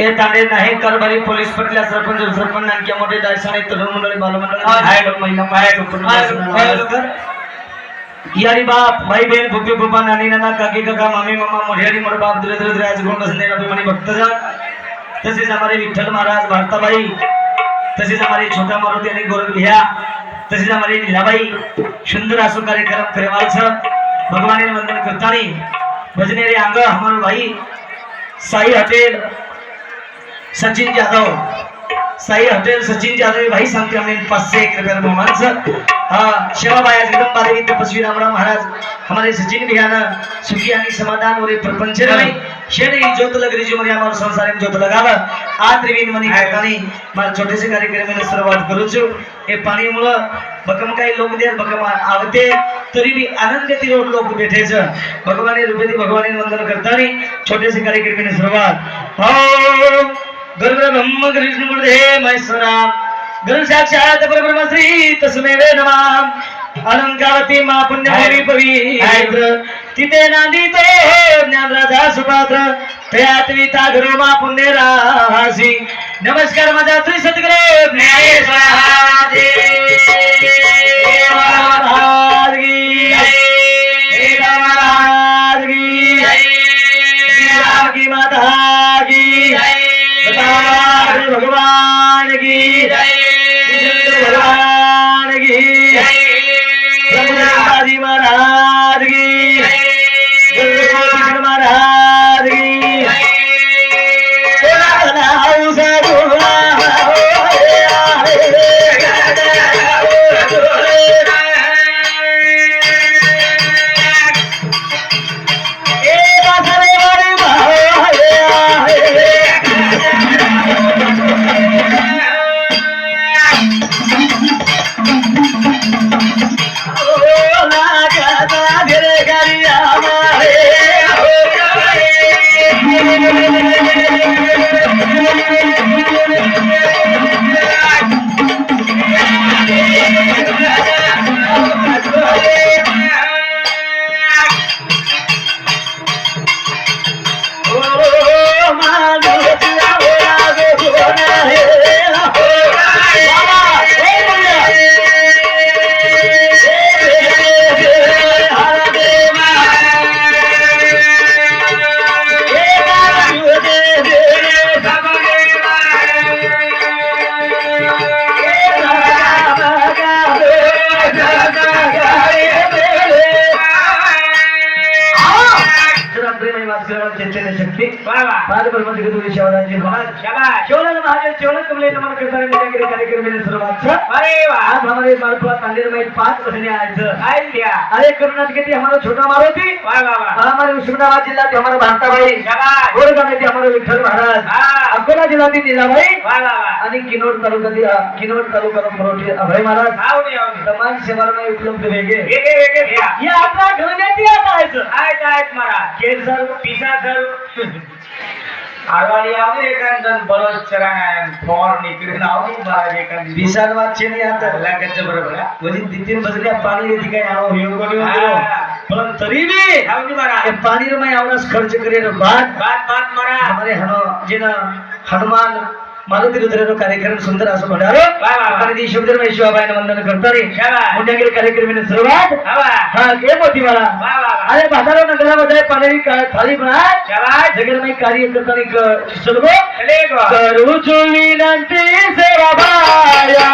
हे तांडे नाही कारभारी पोलीस पटल्या सरपंच सरपंच आणखी मोठे दायसाने तरुण मंडळी बालमंडळी महिला कुटुंब यारी बाप भाई बहन फुफे फुफा नानी नाना काकी काका मामी मामा मोठ्यारी मोठे बाप धीरे धीरे धीरे आज गोंड संदेश अभिमानी भक्तजन. तसेच हमारे विठ्ठल महाराज भारताबाई. तसेच हमारे छोटा मारुती आणि गोरख भिया. तसेच हमारे लीलाबाई सुंदर असो कार्यक्रम करेवाल भगवान वंदन करतानी. भजनेरे अंग हमारे भाई. साई हॉटेल. सचिन जाधव. साई हॉटेल सचिन जाधव भाई सांगते आम्ही. पाचशे एक रुपये बहुमानचं. हा सेवाबाई जगदंबा देवी तपस्वी रामराव महाराज हमारे सचिन भैया सुखी आणि समाधान वरे प्रपंच रही शेड ही ज्योत लग रही जीवन हमारे संसार में ज्योत लगाव. आ त्रिवेणी मनी काकानी मारा छोटे से कार्यक्रम में सुरुवात करू छु. हे पाणी मुळे भकम काही लोक दे भकम आवते. तरी बी आनंद लोक लोक भेटेच भगवाने रुपये भगवाने वंदन करतानी छोटे से कार्यक्रम में सुरुवात हो गुरु ब्रह्म कृष्ण गुरुदेव महेश्वरा. गुरु साक्षात परब्रह्म श्री तस्मै वे नमः. अलंकारती मा पुण्यभूमी पवित्र. तिथे नांदी तो ज्ञानराजा सुपात्र. तयात विता गुरु मा पुण्य रासी नमस्कार माझा श्री सद्गुरु ज्ञानेश्वर पादपर्वत गदुरी शिवराजी महाराज शिवराज महाराज शिवराज कमले नमन करताना निरागिरी कार्यक्रम में सुरुवात आज हमारे मालपुरा तांडेर में पांच महीने आज अरे करुणाथ के हमारा छोटा मारुति. हमारे उस्मानाबाद जिला थे हमारा भांताबाई. गोरगाव येथे हमारे विठ्ठल महाराज. अकोला जिल्हा ती लीलाबाई आणि किनोड तालुक्यातील किनोड तालुका मोठी अभय महाराज. समाज सेवारमय उपलब्ध वेगळे. या आपल्या घरण्यात यायचं केस सर विशाल वाचन आता लागायचं बरोबर म्हणजे तिथे बसल्या पाणी येते काय आहो योग पण तरी बी हे पाणी रे मैं आवडस खर्च करेन बात हमारे हनो जिन हनुमान मारुती कार्यक्रम सुंदर असं म्हणालो. आणि ती शब्द मैं शिवाबाईने वंदन शाबास. मुंड्यागिरी कार्यक्रम सुरुवात. हा के मोठी मला. अरे बाजारा नगरामध्ये पाणी थाळी म्हणा. कार्य करताना सर्व करू सेवा बाया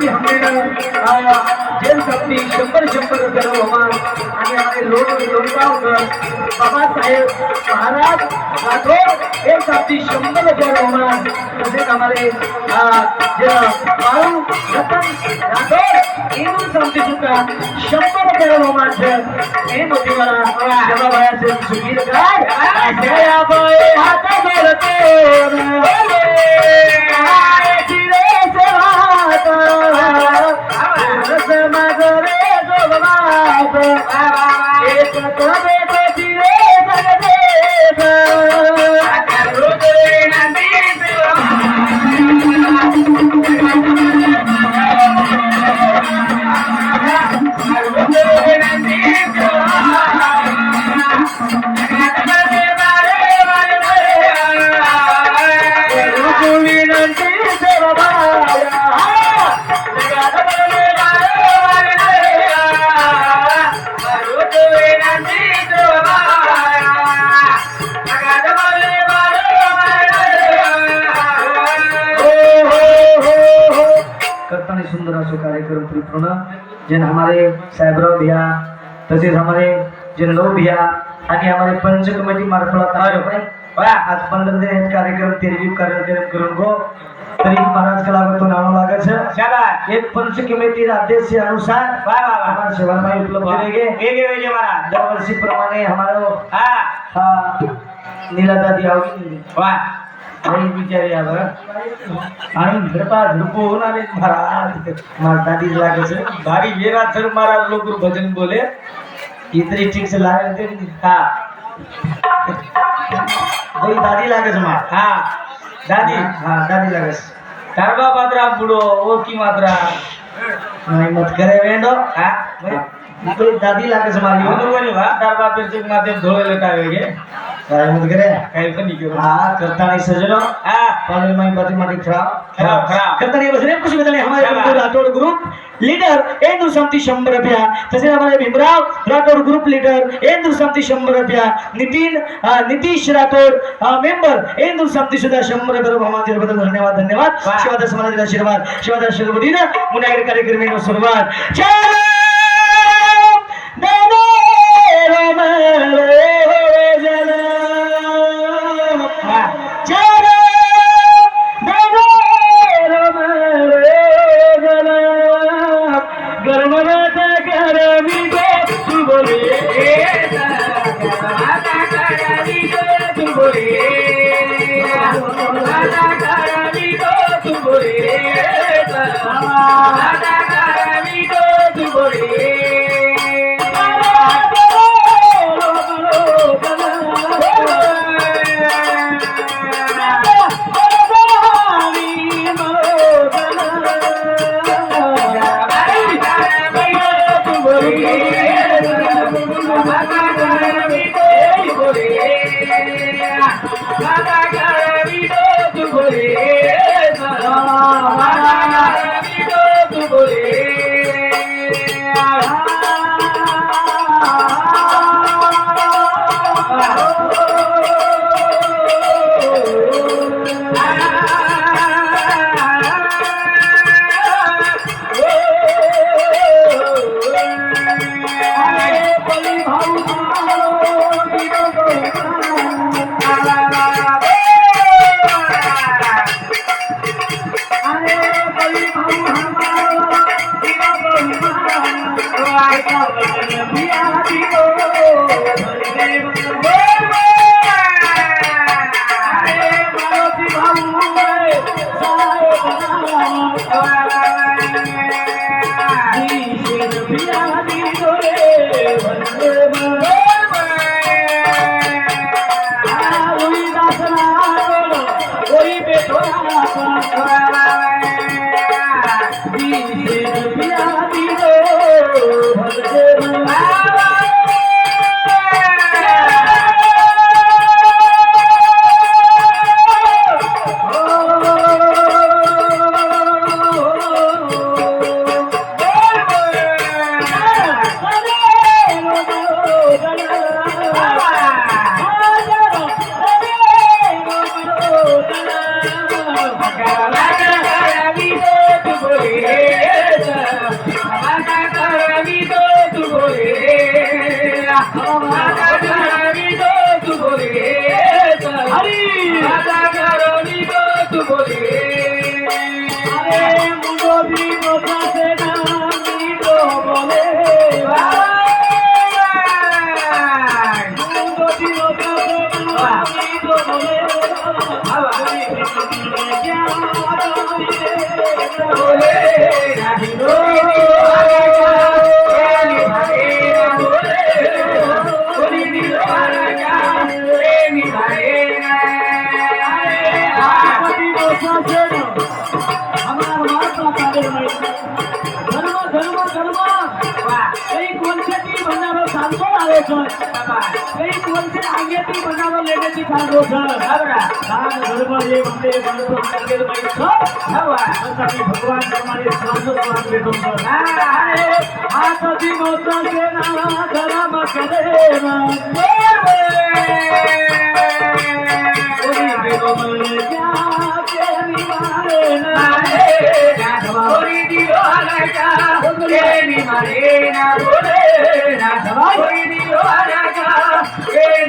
ते जेल कंपनी शंभर शंभर रुपये हवामान आणि आपले लोक बाबा साहेब महाराज राठोड हे साथी शंभर रुपये हवामान तसेच आम्हाला बाळू रतन राठोड येऊन सांगते सुद्धा शंभर रुपये हवामान सर. हे मोठी मला जमाबाया सर सुधीर काय जयाबाई हाता करते बाबा साहेबराव भैया तसेच हमारे जिनलो भैया आणि हमारे पंच कमिटी मार्फत आज पंधरा दिन कार्यक्रम तेरवी कार्यक्रम करून गो. तरी महाराज कलावतो नाव लागत एक पंच कमिटी अध्यक्ष अनुसार सेवाभाई उपलब्ध रहेंगे दर वर्षी प्रमाणे हमारो हाँ. नीला दादी आओगी बिचारी आणि महाराज. भजन बोले. इतरी ठीक से लागायचे हा. बाई दादी लागायचं मा हा. दादी. हा दादी लागायच कारबा पात्रा बुडो ओ की मात्रा. नाही मत करे वेंडो. हा दादी लागायचं माझी बरोबर आहे बा दारबा पेरचे माते धुळे लटावे गे. काय पण हा करता नाही पाणी माटी करता ग्रुप लीडर एक दुसमती शंभर रुपया तसेच भीमराव ग्रुप लीडर एक शंभर रुपया नितीन नितीश राठौड़ मेंबर एक दुसमती सुद्धा शंभर रुपये बदल धन्यवाद धन्यवाद. वाह. शिवादास महाराज आशीर्वाद शिवादास शंभर मुन्यागड कार्यक्रम सुरुवात Oh, पाठी मनावर लेण्याची फार रोषण छान धर्म हे म्हणजे मनसो टाकेल बाई हवा तथापि भगवान प्रमाणे सर्वस्वान भेटून हात दिवस देना धर्म करेना मारे ना.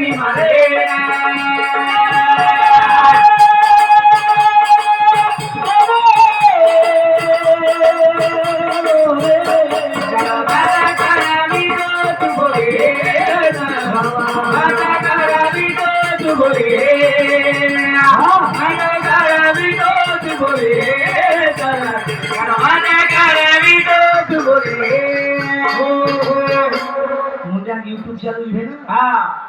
నిమలేనా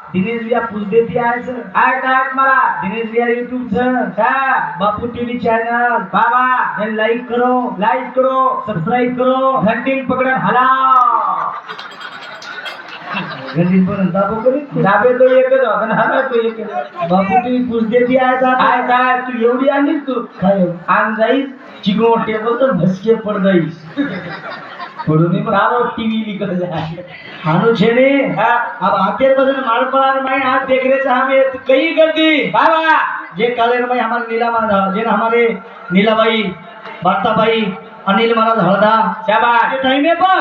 हा दिनेश बिया पुजदेती आहे हाय टाक मला. दिनेश बिया युट्यूब हा बापू टीव्ही चॅनल बाबा हे लाईक करो लाईक करो सबस्क्राईब करो. घंटी पकड़ा हला घंटी पण दाबो करी दाबे तो एकच होता ना हला तो एक बापू टीव्ही पुजदेती आहे का काय काय? तू एवढी आणलीस तू? काय आण जाईस. चिकनो टेबल तर भसके पड जाईस. अनिल महाराज हरदा टाइम है. पर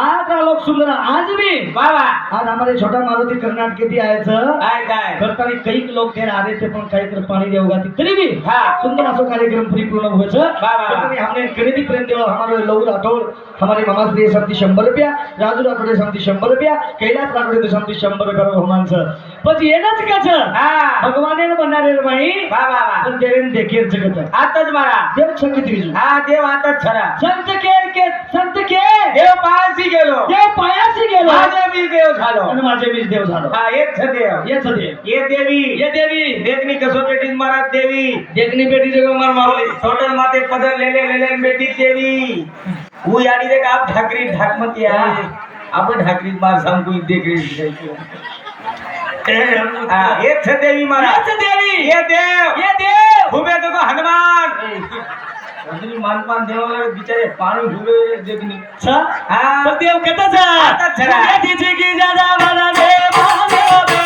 आज का लोग सुंदर आज भी बाबा आज हमारे छोटा मारुति कर्नाटक के भी आए सर आए आए करतानी कई लोग खेर आ रहे थे पण कार्यक्रम पाणी देवगा ती तरी भी सुंदर असो कार्यक्रम परिपूर्ण होय बाबा हमने खरेदी प्रेम देवा हमारे लौर हमारे मामा से समती शंभर रुपया राजू राठोडे समती शंभर रुपया कैलास से समती शंभर रुपया भगवान सर। बस ये ना चिका सर। हाँ। भगवान भगवानचं पण येणंच कच भगवानेनं म्हणाले माई पण देवेन चिका सर आता जमारा देव छकी त्रिजू हाँ देव आता छरा संत के के संत के। देव पायसी के लो देव पायसी के लो माझे मी देव झालो। आणि माझे मी देव झालो। हाँ ये छ देव। येच देव। ये देवी। ये देवी। देखनी कसो बेटीत मारा देवी। देखनी बेटी जगमार मावली टोटल माते पदर ले ले ले ले बेटी देवी। ले ले ले ले बेटी देवी वो यानी देख आप ढाकरी ढाकमती आहे आपण ढाकरी मार सांग कोई देख रही हाँ, ये छ देवी महाराज ये देवी ये देव ये देव उभे तो हनुमान अजून मानपान देवाला बिचारे पाणी उभे देखनी हा देव कथाच तिची की दादा मला देव मुंगेती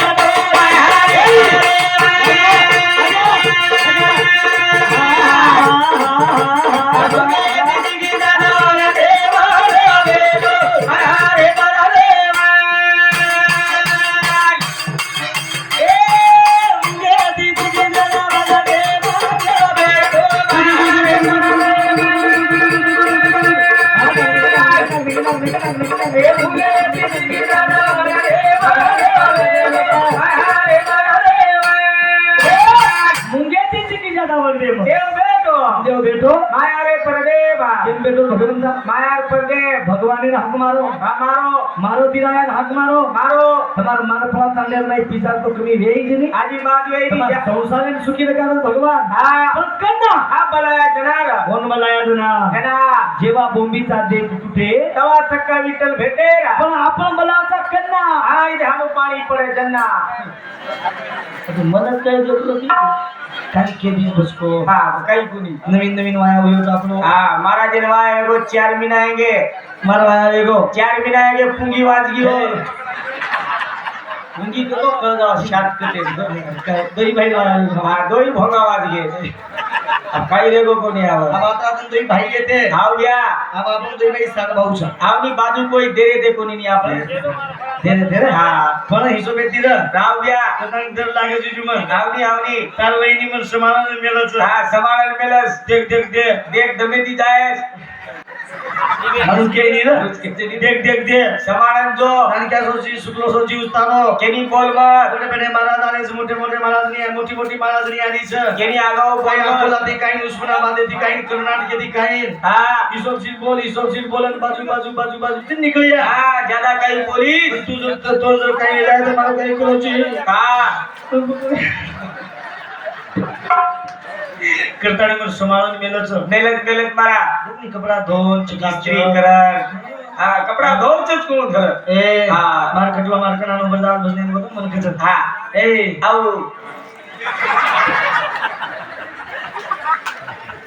भगवाने हाक मारो हा मारो मारो दिरायन हाक मारो मारो તમારો મારો ફળા ચાલ્યા નહીં પિતા તો કમી વેઈ જ નહીં આજી બાદ વેઈ ની સંસારે સુખી કારણ ભગવાન હા પણ કન્ના હા બલાયા જનાર કોણ બલાયા જનાર એના જેવા બોંબી ચાદે તૂટે તવા સક્કા વિઠ્ઠલ ભેટે પણ આપણ બલાવતા કન્ના હા ઈ હામું પાણી પડે જન્ના મને नवीन वाया हा महाराजन वाया गो चार महिना आहे मार वाया चार महिना आहे पुंगी वाजगी पुंगी तो कळ शात करते दही भाई दही भोगा वाजगे. काही रेगो कोणी अब आता आपण दही भाई घ्या अब आपण दही भाई सात भाऊचा आवनी बाजू कोई दे दे कोणी नाही आपण दे दे दे हा पण हिशोबे दिलं राव घ्या तसं दर लागे तुझी मग. आवनी आवनी तार वहिनी मग समाधान मिळालं हा देख देख देख. देख दमे ती जायस. মানুষ খেয়ে নিল দেখ দেখ দে समानंद जो. नानक्या सोची शुक्ल सोची उस्तानो हो. केनी कोलमा मोठे मोठे महाराज आणि मोठे मोठे महाराज नि मोठी मोठी महाराज नि आलीच केनी आगाव पाय अकोला ते काही उस्मानाबाद ते काही कर्नाटक ते काही. हा. हिशोब सिंग बोल हिशोब सिंग बोलन बाजू बाजू बाजू बाजू. ते निकली हा ज्यादा काही बोली तू जर तो जर काही जाय तर मला काही करूची हा. करताळी पण समाधान मेलच मेलत मेलत मारा कपडा धोन चिकित्सरी करा. हा कपडा धोनच कोण करत ए मार्केटला मार्केट आणून बजार बसण्यात बघून मन खचत हा. ए. आऊ.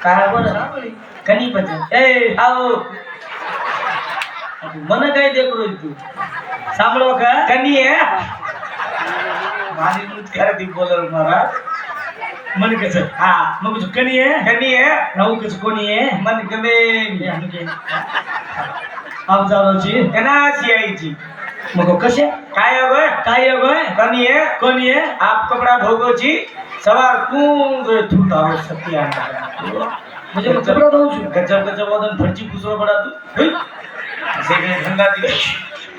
काय कनी पत. ए मन काय दे करू तू का? कनी आहे. ती महाराज. मनकच हा मग तुझं कणी आहे कणी आहे राऊकच कोणी आहे मनक बे अफजाराची कनाशी यायची मग कसे काय अगोय काय अगोय कणी आहे कोणी आहे आप कपडा भोगोची सवार कुंग ठुटा हो सत्य म्हणजे मग कपडा धावू गजब गजब वदन फरची पुसवा पडा तू सगळे धंदा दिले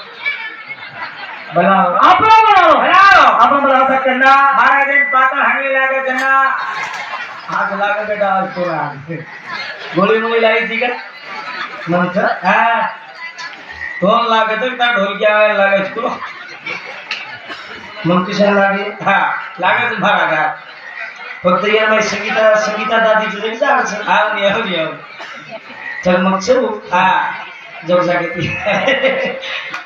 बनाओ। आप लोग बनाओ। आपण आप लोग बना सकना बारह पाता हंगे लगा त्यांना हात लगा के डाल पूरा गोली मोली लाई थी क्या? मंत्र हाँ। दोन लागे तो इतना ढोल क्या लगे इसको। मंत्री सर लागे? हाँ लागे फक्त या नाही संगीता संगीता दादीची तरी जायचं हा मग सरू हा। जाऊ जागे